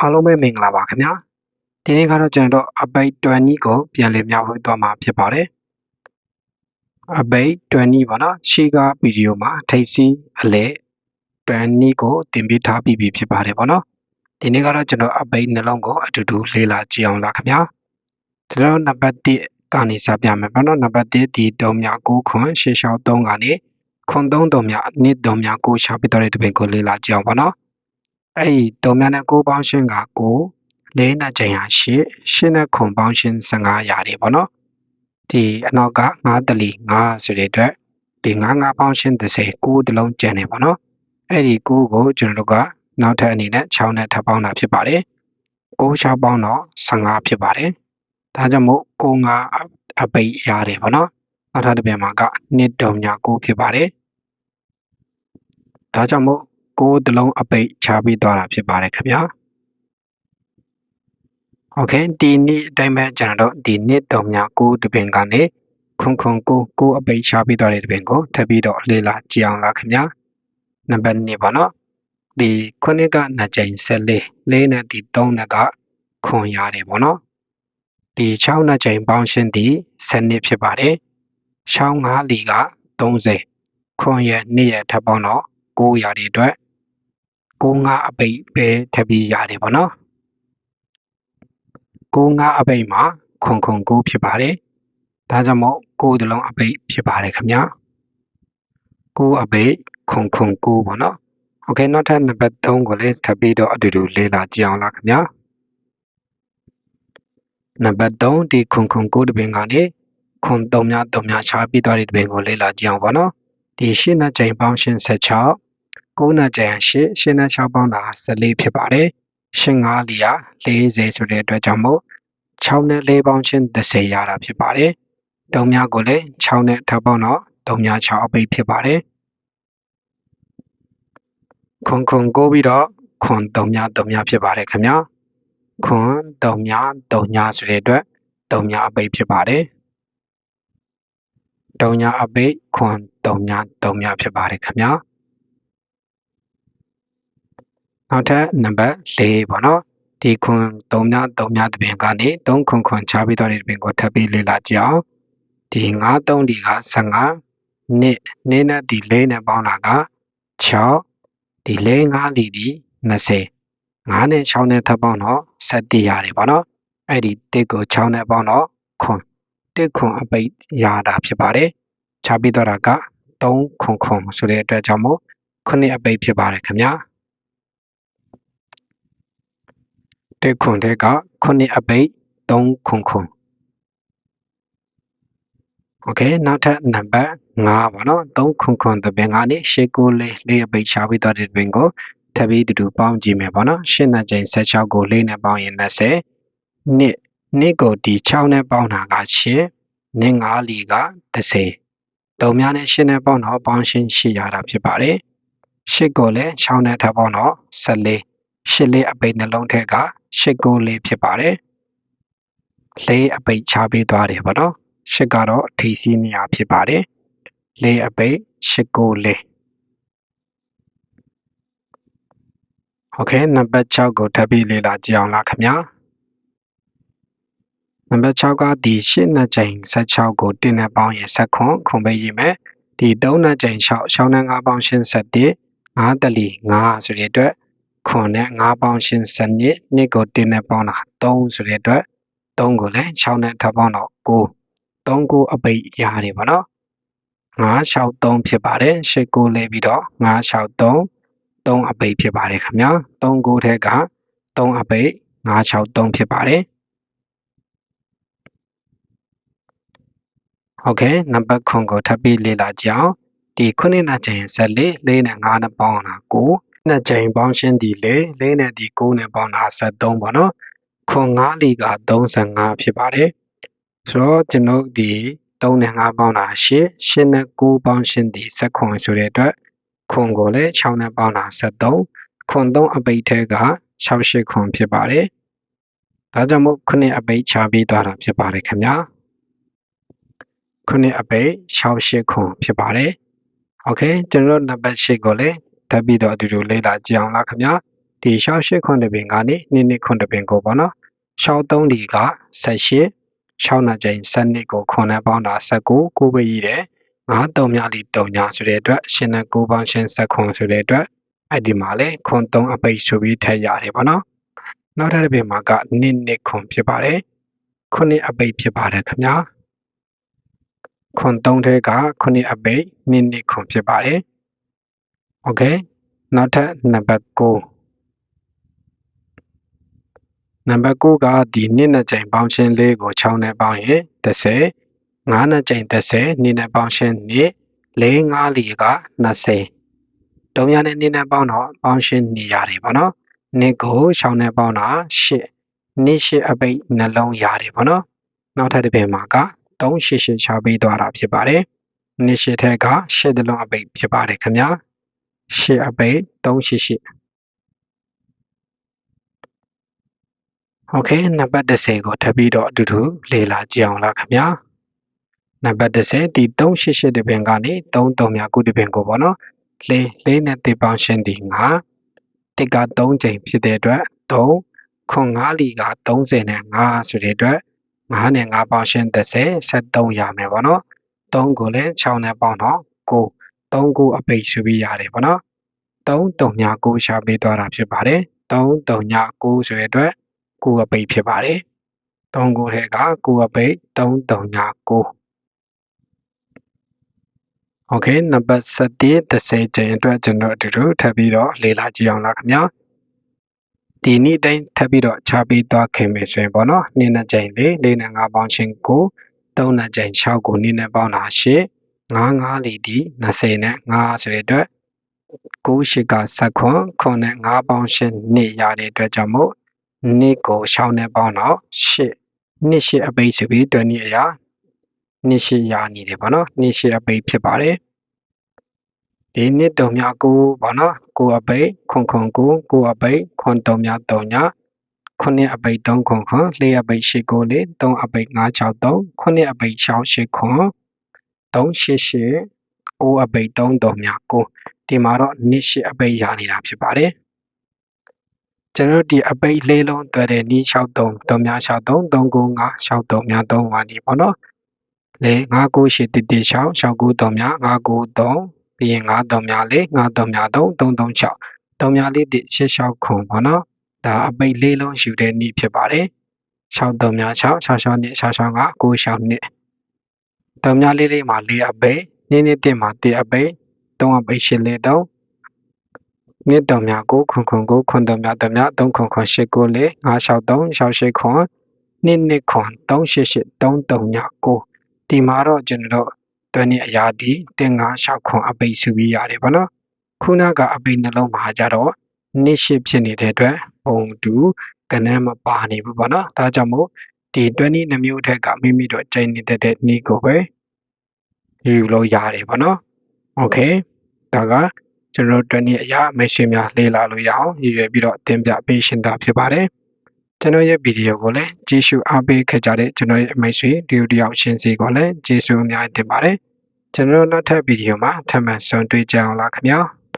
အားလုံးပဲမင်္ဂလာပါခင်ဗျာဒီနေ့ကတော့ကျွန်တော်တို့အပိတ်20ကိုပြန်လည်မျှဝေသွားမှာဖြစ်ပါတယ်အပိတ်20ပါနော်ရှေ့ကဗီဒီယိုမှာထိတ်စီအလဲ20ကိုတင်ပြထားပြီးပြီဖြစ်ပါတယ်ပေါ့နော်ဒီနေ့ကတော့ကျွန်တော်အပိတ်နှလုံးကိုအတူတူလေ့လာကြည့်အောင်လားခင်ဗျာကျွန်တော်နံပါတ်1ကနေစပြမယ်ပေါ့နော်နံပါတ်1ဒီတုံးမြ9ခွန်ရှေ့လျှောက်3ကနေခွန်3တုံးမြနှစ်တုံးမြ9ရှာပြီးတော့တဲ့တပင်ကိုလေ့လာကြည့်အောင်ပေါ့နော် အဲ့ဒီတုံးမြနဲ့9ပေါင်းရှင်းက9လေးနဲ့ချိန်ဟာ8ရှင်းနဲ့ခွန်ပေါင်းရှင်း15ရတယ်ပေါ့နော်ဒီအနောက်က9တလီ9ဆိုတဲ့အတွက်ဒီ9 9ပေါင်းရှင်း30 9တလုံးကျန်နေပေါ့နော်အဲ့ဒီ9ကိုကျွန်တော်တို့ကနောက်ထပ်အနေနဲ့6နဲ့ထပ်ပေါင်းတာဖြစ်ပါတယ်9 6ပေါင်းတော့15ဖြစ်ပါတယ်ဒါကြောင့်မို့9 5အပိတ်ရတယ်ပေါ့နော်နောက်ထပ်တစ်ပြန်မှာက2တုံညာ9ဖြစ်ပါတယ်ဒါကြောင့်မို့ ကိုးတလုံးအပိတ်ချပြီးသွားတာဖြစ်ပါတယ်ခင်ဗျာโอเคဒီနေ့အတိုင်းပဲကျွန်တော်တို့ဒီနှစ်တုံမြကိုတပင်ကနေခွန်ခွန်ကိုကိုအပိတ်ချပြီးသွားတဲ့တပင်ကိုထပ်ပြီးတော့လေ့လာကြည့်အောင်လားခင်ဗျာနံပါတ်2ပါနော်ဒီခုနှစ်ကနှစ်ကြိမ်14လေးနဲ့ဒီ3နဲ့ကခွန်ရတယ်ပေါ့နော်ဒီ6နှစ်ကြိမ်ပေါင်းရှင်းဒီ7ဖြစ်ပါတယ်ရှောင်း5လီက30ခွန်ရဲ့2ရဲ့ထပ်ပေါင်းတော့9ရာတဲ့အတွက် 6 5အပိတ်ပဲထပ်ပြီးရတယ်ပေါ့နော်6 5အပိတ်မှာခွန်ခွန်9ဖြစ်ပါတယ်ဒါကြောင့်မို့9တလုံးအပိတ်ဖြစ်ပါတယ်ခင်ဗျာ9အပိတ်ခွန်ခွန်9ပေါ့နော်โอเคနောက်ထပ်နံပါတ်3ကိုလည်းထပ်ပြီးတော့အတူတူလေ့လာကြည့်အောင်လားခင်ဗျာနံပါတ်3ဒီခွန်ခွန်9တပင်ကနေခွန်3များ3များချပြီးသွားတဲ့တပင်ကိုလေ့လာကြည့်အောင်ပေါ့နော်ဒီရှင်းတဲ့ချိန်ပေါင်းရှင်း16 9နဲ့ကြံ8 8နဲ့6ပေါင်းတာ14ဖြစ်ပါတယ်ရှင်း5လီယာ40ဆိုတဲ့အတွက်ကြောင့်မို့6နဲ့4ပေါင်းချင်း30ရတာဖြစ်ပါတယ်တုံများကိုလည်း6နဲ့ထပ်ပေါင်းတော့တုံများ6အပိတ်ဖြစ်ပါတယ်ခွန်ခွန်ကိုပြီးတော့ခွန်တုံများတုံများဖြစ်ပါတယ်ခင်ဗျာခွန်တုံများတုံများဆိုတဲ့အတွက်တုံများအပိတ်ဖြစ်ပါတယ်တုံညာအပိတ်ခွန်တုံညာတုံညာဖြစ်ပါတယ်ခင်ဗျာ နောက်ထပ်နံပါတ်၄ပေါ့နော်ဒီခွန်3ည3ညတပင်ကနေ3ခွန်ခွန်ချပြီးတော့ဒီတပင်ကိုထပ်ပြီးလေ့လာကြအောင်ဒီ9 3ဒီက15နှစ်နေ့နဲ့ဒီ၄နဲ့ပေါင်းတာက6ဒီ၄5လီဒီ20 9နဲ့6နဲ့ထပ်ပေါင်းတော့7ရတယ်ပေါ့နော်အဲ့ဒီတစ်ကို6နဲ့ပေါင်းတော့ခွန်တစ်ခွန်အပိတ်ရတာဖြစ်ပါတယ်ချပြီးတော့တာက3ခွန်ခွန်ဆိုတဲ့အတွက်ကြောင့်မို့ခုနှစ်အပိတ်ဖြစ်ပါတယ်ခင်ဗျာ တစ်ခွန်တဲ့ကခုနှစ်အပိတ်3ခွန်ခွန်โอเคနောက်ထပ်နံပါတ်5ပါเนาะ3ခွန်ခွန်တပင်ကနေရှေ့ကိုလေးလေးအပိတ်ချပြီးတော့တဲ့ပင်ကိုထပ်ပြီးတူတူပေါင်းကြည့်မယ်ပေါ့နော်ရှင်းတဲ့ချိန်16ကိုလေးနဲ့ပေါင်းရင်20နှစ်နှစ်ကိုဒီ6နဲ့ပေါင်းတာက8နှစ်5လီက30တုံများနဲ့ရှင်းနဲ့ပေါင်းတော့ပေါင်းရှင်းရှိရတာဖြစ်ပါတယ်ရှစ်ကိုလည်း6နဲ့ထပ်ပေါင်းတော့14 ရှစ်လေးအပိတ်နှလုံးထက်ကရှစ်ကိုလေးဖြစ်ပါတယ်လေးအပိတ်ချပေးသွားတယ်ပေါ့နော်ရှစ်ကတော့အထိစီးနေရဖြစ်ပါတယ်လေးအပိတ်ရှစ်ကိုလေးโอเคနံပါတ်6ကိုထပ်ပြီးလေ့လာကြည့်အောင်လားခင်ဗျာနံပါတ်6ကဒီ8နှစ်ချိန်16ကို1နဲ့ပေါင်းရင်7ခွန်ခွန်ပေးရမယ်ဒီ3နှစ်ချိန်6 6နဲ့5ပေါင်းရှင်း7 5တလီ9ဆိုတဲ့အတွက် ခွန်နဲ့5ပေါင်းရှင်း7နှစ်နှစ်ကို1နဲ့ပေါင်းတာ3ဆိုတဲ့အတွက်3ကိုလည်း6နဲ့ထပ်ပေါင်းတော့9 3ကိုအပိတ်ရတယ်ပေါ့နော်963ဖြစ်ပါတယ်8ကိုလဲပြီးတော့963 3အပိတ်ဖြစ်ပါတယ်ခင်ဗျာ3ကိုထဲက3အပိတ်963ဖြစ်ပါတယ်โอเคနံပါတ်9ကိုထပ်ပြီးလေ့လာကြအောင်ဒီခုနှစ်နဲ့ချိန်14 4နဲ့5နဲ့ပေါင်းတာ9 နှစ်ချိန်ပေါင်းရှင်းဒီ4 4နဲ့ဒီ9နဲ့ပေါင်းတာ73ပေါ့နော်ခွန်5လီက35ဖြစ်ပါတယ်ဆိုတော့ကျွန်တော်ဒီ3နဲ့5ပေါင်းတာ8 8နဲ့9ပေါင်းရှင်းဒီ7ခွန်ဆိုတဲ့အတွက်ခွန်ကိုလည်း6နဲ့ပေါင်းတာ73ခွန်3အပိတ်ထဲက68ခွန်ဖြစ်ပါတယ်ဒါကြောင့်မို့ခုနှစ်အပိတ်ချပြီးသွားတာဖြစ်ပါတယ်ခင်ဗျာခုနှစ်အပိတ်68ခွန်ဖြစ်ပါတယ်။ Okay ကျွန်တော်တို့နံပါတ်8ကိုလည်း တက်ပြီးတော့အတူတူလေ့လာကြည့်အောင်လားခင်ဗျာ။ဒီဒီရှောက်ရှိခွန်တပင်ကနေနှစ်နှစ်ခွန်တပင်ကိုပေါ့နော်ရှောက်သုံးလီက18 6နှစ်ကြိမ်7နှစ်ကိုခွန်နဲ့ပေါင်းတာ19ကိုပဲကြီးတယ်9တုံမြလီတုံညာဆိုတဲ့အတွက်ရှင်းနဲ့9ပေါင်းရှင်း7ခွန်ဆိုတဲ့အတွက်အဲ့ဒီမှာလေခွန်3အပိတ်ဆိုပြီးထည့်ရတယ်ပေါ့နော်နောက်ထပ်တစ်ပင်မှာကနှစ်နှစ်ခွန်ဖြစ်ပါတယ်ခုနှစ်အပိတ်ဖြစ်ပါတယ်ခင်ဗျာခွန်3ထဲကခုနှစ်အပိတ်နှစ်နှစ်ခွန်ဖြစ်ပါတယ် โอเคနောက်ထပ်နံပါတ်9နံပါတ်9ကဒီနှစ်နှစ်ကြိမ်ပေါင်းရှင်းလေးကို6နဲ့ပေါင်းရင်30 9နှစ်ကြိမ်30နှစ်နဲ့ပေါင်းရှင်းနှစ်4 5လီက20တုံးရနဲ့နှစ်နဲ့ပေါင်းတော့ပေါင်းရှင်းနေရတယ်ပေါ့နော်နှစ်ကို6နဲ့ပေါင်းတာ8နှစ်8အပိတ်နှလုံးရတယ်ပေါ့နော်နောက်ထပ်တစ်ပင်မှာက388ချပေးသွားတာဖြစ်ပါတယ်နှစ်8ထက်က8တလုံးအပိတ်ဖြစ်ပါတယ်ခင်ဗျာ 8အပိတ်388โอเคနံပါတ်30ကိုထပ်ပြီးတော့အတူတူလေ့လာကြည့်အောင်လားခင်ဗျာနံပါတ်30ဒီ388တပင်ကနေ33မြကုတပင်ကိုပေါ့နော်လေးလေးနဲ့တေပေါင်းရှင်းဒီ9တစ်က3ချိန်ဖြစ်တဲ့အတွက်3ခွန်5လီက30နဲ့5ဆိုတဲ့အတွက်9နဲ့5ပေါင်းရှင်း30 73ရမယ်ပေါ့နော်3ကိုလည်း6နဲ့ပေါင်းတော့9 3ကိုအပိတ်ဆိုပြီးရတယ်ပေါ့နော်3တုံညာ9ရှာပေးသွားတာဖြစ်ပါတယ်3တုံညာ9ဆိုတဲ့အတွက်9အပိတ်ဖြစ်ပါတယ်3ကိုထဲက9အပိတ်3တုံညာ9โอเคနံပါတ်7 30ကျင်းအတွက်ကျွန်တော်အတူတူထပ်ပြီးတော့လေ့လာကြည့်အောင်လားခင်ဗျာဒီနေ့တိုင်းထပ်ပြီးတော့ခြားပေးသွားခင်မယ်ဆိုရင်ပေါ့နော်နေ့နဲ့ကျင်းလေးလေးနဲ့5ပေါင်းချင်း9 3နဲ့ကျင်း6ကိုနေ့နဲ့ပေါင်းတာ8 9 9လီဒီ20နဲ့5ဆိုတဲ့အတွက်9 8က7ခွန်ခွန်နဲ့5ပေါင်းရှင်းနေ့ရတဲ့အတွက်ကြောင့်မို့နေ့ကို6နဲ့ပေါင်းတော့8နှစ်8အပိတ်ဆိုပြီးတွက်နည်းအရာနှစ်ရှိရာနေတယ်ပေါ့နော်နှစ်ရှိအပိတ်ဖြစ်ပါတယ်ဒီနှစ်တုံများကိုပေါ့နော်ကိုအပိတ်ခွန်ခွန်ကိုကိုအပိတ်ခွန်တုံများတုံညာခုနှစ်အပိတ်3ခွန်ခွန်၄အပိတ်8ကိုလေ3အပိတ်5 6 3ခုနှစ်အပိတ်6 8ခွန် 388 9အပိတ်33များ9ဒီမှာတော့28အပိတ်ရနေတာဖြစ်ပါတယ်ကျွန်တော်ဒီအပိတ်လေးလုံးတွေ့တဲ့နီး63 3များ63 395 63များ3ပါနေပေါ့နော်လေ598တိတိ6 69 3များ593ပြီးရင်9 3များလေး9 3များ3 336 3များလေးတိ86ခုပေါ့နော်ဒါအပိတ်လေးလုံးယူတဲ့နီးဖြစ်ပါတယ်63များ6 66 2 66 5 96 2 တောင်များလေးလေးမှာလေးအပဲနင်းနေတင်မှာတေအပဲသုံးအပဲရှင်လေးတော့မြေတောင်များကိုခွန်ခွန်ကိုခွန်တောင်များတောင်များသုံးခွန်ခွန်ရှိကိုလေးငါးလျှောက်သုံးလျှောက်ရှိခွန်နှစ်နှစ်ခွန်သုံးရှိရှိသုံးတောင်များကိုဒီမှာတော့ကျွန်တော်တွင်းနေအရာဒီတင်ငါးလျှောက်ခွန်အပဲစုပြီးရတယ်ဗောနော်ခုနကအပိနှလုံးမှာကြတော့နှစ်ရှိဖြစ်နေတဲ့အတွက်ပုံတူကနန်းမပါနေဘူးပေါ့နော်ဒါကြောင့်မို့ဒီ20နှစ်မျိုးထက်ကမိမိတို့ချိန်နေတဲ့နေ့ကိုပဲ ယူလို့ရတယ်ဗောနော်โอเคဒါကကျွန်တော်တို့20အရာမရှင်များလေ့လာလို့ရအောင်ရည်ရွယ်ပြီးတော့တင်ပြပေးရှင်းတာဖြစ်ပါတယ်ကျွန်တော်ရဲ့ဗီဒီယိုကိုလည်းကြည့်ရှုအားပေးခဲ့ကြတဲ့ကျွန်တော်ရဲ့အမိတ်ဆွေဒီတယောက်ချင်းစီကိုလည်းကျေးဇူးအများကြီးတင်ပါတယ်ကျွန်တော်နောက်ထပ်ဗီဒီယိုမှာထပ်မံဆုံတွေ့ကြအောင်လားခင်ဗျာ